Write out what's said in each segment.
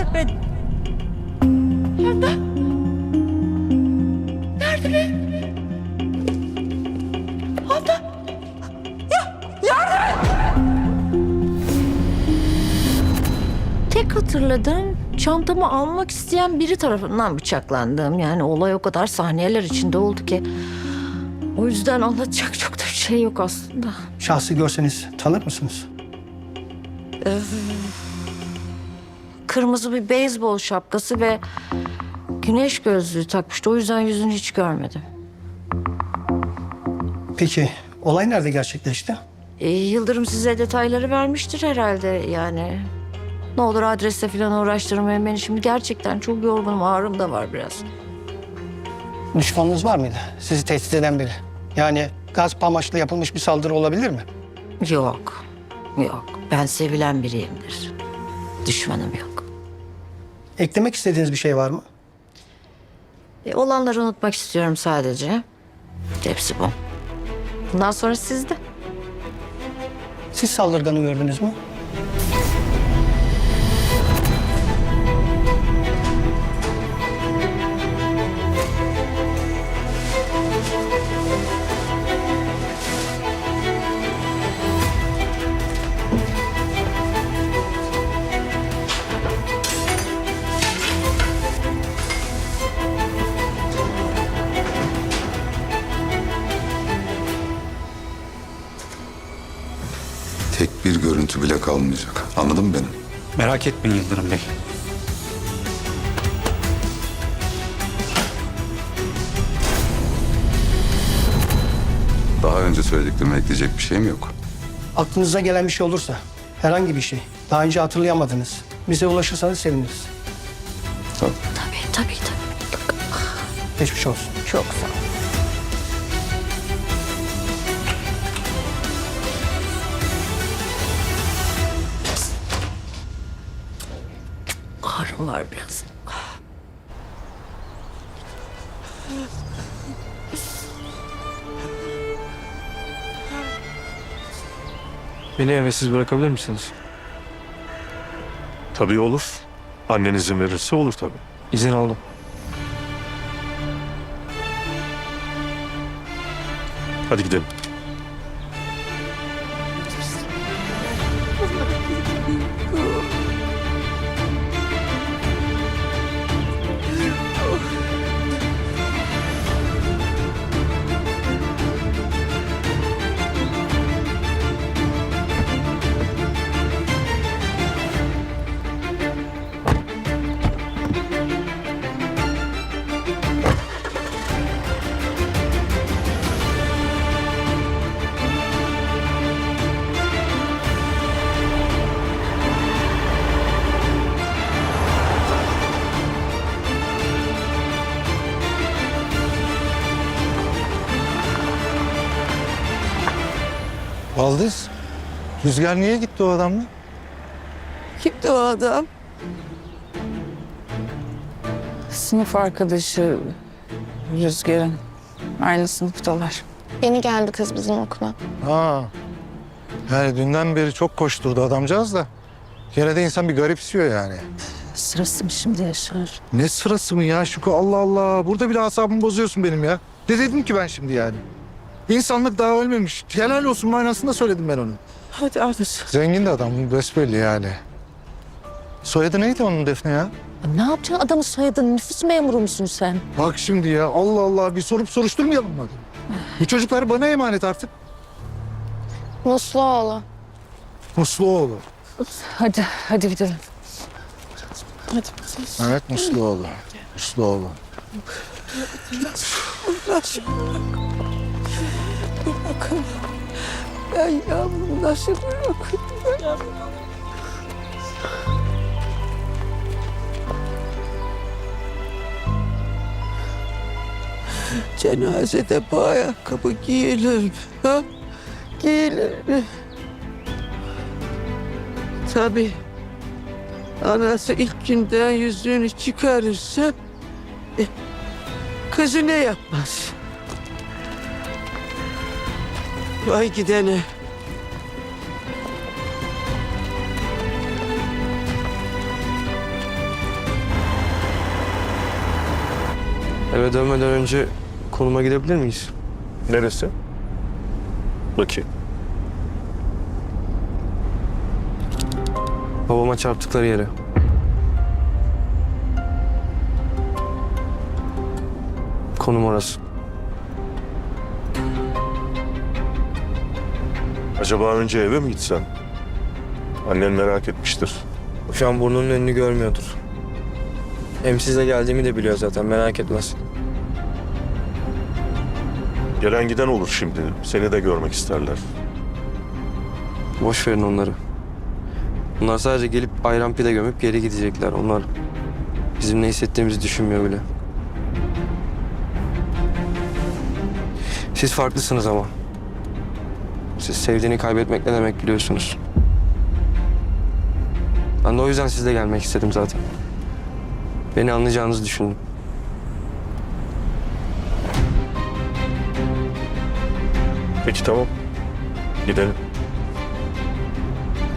Nerede be? Nerede? Nerede be? Abla. Ya yardım et. Tek hatırladığım çantamı almak isteyen biri tarafından bıçaklandım. Yani olay o kadar saniyeler içinde oldu ki. O yüzden anlatacak çok da bir şey yok aslında. Şahsı görseniz tanır mısınız? Kırmızı bir beyzbol şapkası ve güneş gözlüğü takmıştı. O yüzden yüzünü hiç görmedim. Peki olay nerede gerçekleşti? Ee, Yıldırım size detayları vermiştir herhalde yani. Ne olur adreste falan uğraştırmayın beni. Şimdi gerçekten çok yorgunum. Ağrım da var biraz. Düşmanınız var mıydı? Sizi tehdit eden biri. Yani gasp amaçlı yapılmış bir saldırı olabilir mi? Yok. Yok. Ben sevilen biriyimdir. Düşmanım yok. Eklemek istediğiniz bir şey var mı? E, olanları unutmak istiyorum sadece. Hepsi bu. Bundan sonra sizde. Siz saldırganı gördünüz mü? Kalmayacak. Anladın mı beni? Merak etmeyin Yıldırım Bey. Daha önce söylediklerime ekleyecek bir şeyim yok. Aklınıza gelen bir şey olursa, herhangi bir şey, daha önce hatırlayamadınız. Bize ulaşırsanız seviniriz. Tabii. Tabii tabii tabii. Geçmiş olsun. Çok var biraz. Beni eve siz bırakabilir misiniz? Tabii olur. Annen izin verirse olur tabii. İzin aldım. Hadi gidelim. Baldız, Rüzgar niye gitti o adamla? Kimdi o adam? Sınıf arkadaşı Rüzgar'ın. Aynı sınıftalar. Yeni geldi kız bizim okula. Ha. Yani dünden beri çok koşturdu adamcağız da. Yine de insan bir garipsiyor yani. Sırası mı şimdi Yaşar? Ne sırası mı ya Şuko Allah Allah. Burada bile asabımı bozuyorsun benim ya. Ne dedim ki ben şimdi yani? İnsanlık daha ölmemiş. Helal olsun manasında söyledim ben onu. Hadi hadi. Zengin de adam besbelli yani. Soyadı neydi onun Defne ya? Ne yapacaksın adamın soyadını? Nüfus memuru musun sen? Bak şimdi ya Allah Allah bir sorup soruşturmayalım mı? Bu çocuklar bana emanet artık. Musluoğlu. Musluoğlu. Hadi, hadi gidelim. Hadi. Evet Musluoğlu. Musluoğlu. Ay yavrum nasıl bırakın? Cenazede bu ayakkabı giyilir mi? Ha? Giyilir mi? Tabii. Anası ilk günden yüzüğünü çıkarırsa... e, kızı ne yapmaz? Vay gidene. Eve dönmeden önce konuma gidebilir miyiz? Neresi? Bakayım. Babama çarptıkları yere. Konum orası. Acaba önce eve mi gitsen? Annen merak etmiştir. Şu an burnunun önünü görmüyordur. Hem size geldiğimi de biliyor zaten merak etmez. Gelen giden olur şimdi. Seni de görmek isterler. Boş verin onları. Bunlar sadece gelip ayran pide gömüp geri gidecekler. Onlar bizim ne hissettiğimizi düşünmüyor bile. Siz farklısınız ama. Siz sevdiğini kaybetmek ne demek biliyorsunuz. Ben de o yüzden sizle gelmek istedim zaten. Beni anlayacağınızı düşündüm. Peki tamam. Gidelim.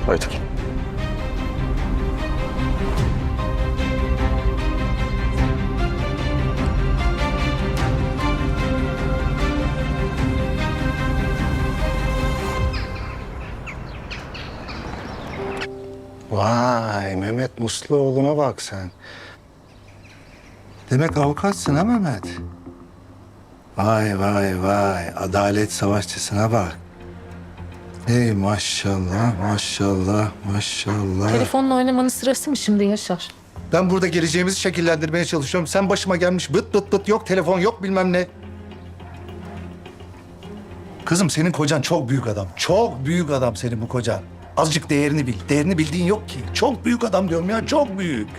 Haydi. Vay Mehmet Musluoğlu'na bak sen. Demek avukatsın ha Mehmet? Vay vay vay adalet savaşçısına bak. Ey maşallah maşallah maşallah. Telefonla oynamanın sırası mı şimdi Yaşar? Ben burada geleceğimizi şekillendirmeye çalışıyorum. Sen başıma gelmiş bıt bıt bıt yok telefon yok bilmem ne. Kızım senin kocan çok büyük adam. Çok büyük adam senin bu kocan. Azıcık değerini bil. Değerini bildiğin yok ki. Çok büyük adam diyorum ya çok büyük.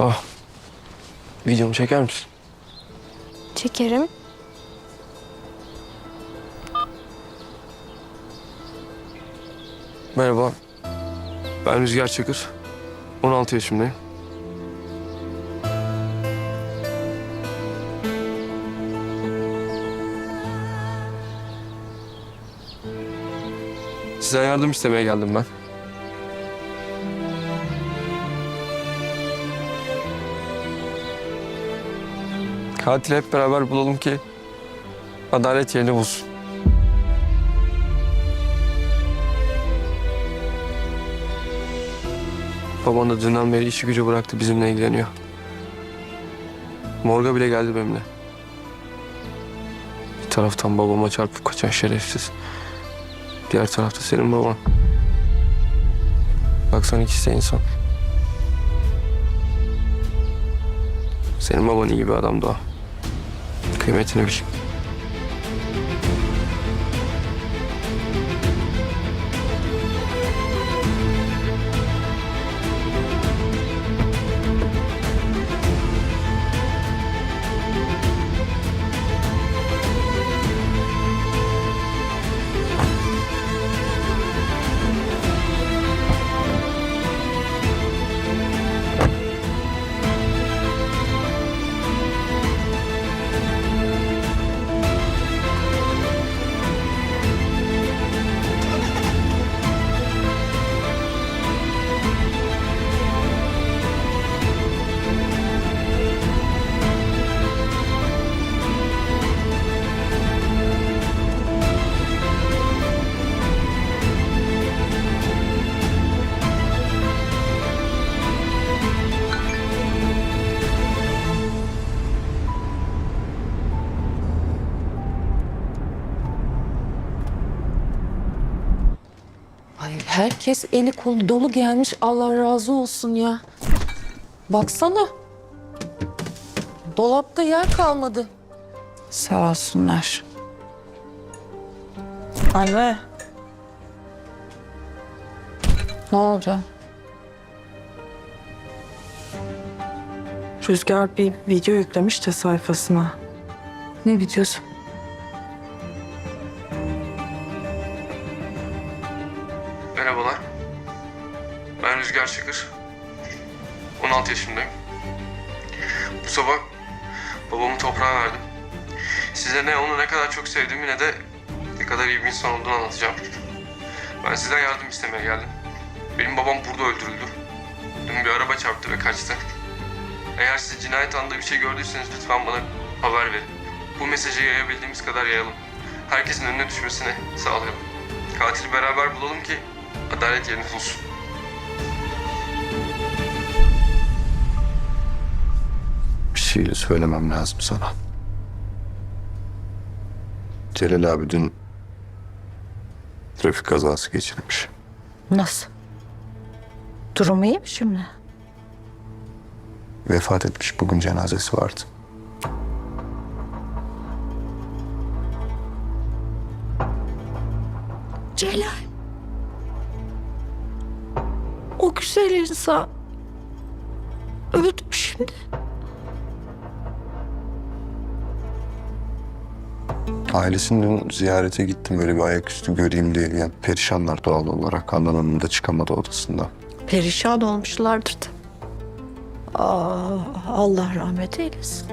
Ah. Videomu çeker misin? Çekerim. Merhaba. Ben Rüzgar Çakır. 16 yaşındayım. Sizden yardım istemeye geldim ben. Katil hep beraber bulalım ki adalet yerini bulsun. Baban da dünden beri işi gücü bıraktı bizimle ilgileniyor. Morga bile geldi benimle. Bir taraftan babama çarpıp kaçan şerefsiz. Diğer tarafta senin baban. Baksan ikisi de insan. Senin baban iyi bir adamdı o. Kıymetini bil. Herkes eli kolu dolu gelmiş. Allah razı olsun ya. Baksana. Dolapta yer kalmadı. Sağ olsunlar. Anne. Ne oldu? Rüzgar bir video yüklemiş de sayfasına. Ne videosu? Rüzgar Çakır. 16 yaşındayım. Bu sabah babamı toprağa verdim. Size ne onu ne kadar çok sevdiğimi ne de ne kadar iyi bir insan olduğunu anlatacağım. Ben sizden yardım istemeye geldim. Benim babam burada öldürüldü. Dün bir araba çarptı ve kaçtı. Eğer siz cinayet anında bir şey gördüyseniz lütfen bana haber verin. Bu mesajı yayabildiğimiz kadar yayalım. Herkesin önüne düşmesini sağlayalım. Katili beraber bulalım ki adalet yerini bulsun. Şeyle söylemem lazım sana. Celal abi dün trafik kazası geçirmiş. Nasıl? Durumu iyi mi şimdi? Vefat etmiş. Bugün cenazesi vardı. Celal. O güzel insan. Öldü şimdi. Ailesini ziyarete gittim. Böyle bir ayaküstü göreyim diye. Yani perişanlar doğal olarak. Handan Hanım çıkamadı odasından. Perişan olmuşlardır da. Aa, Allah rahmet eylesin.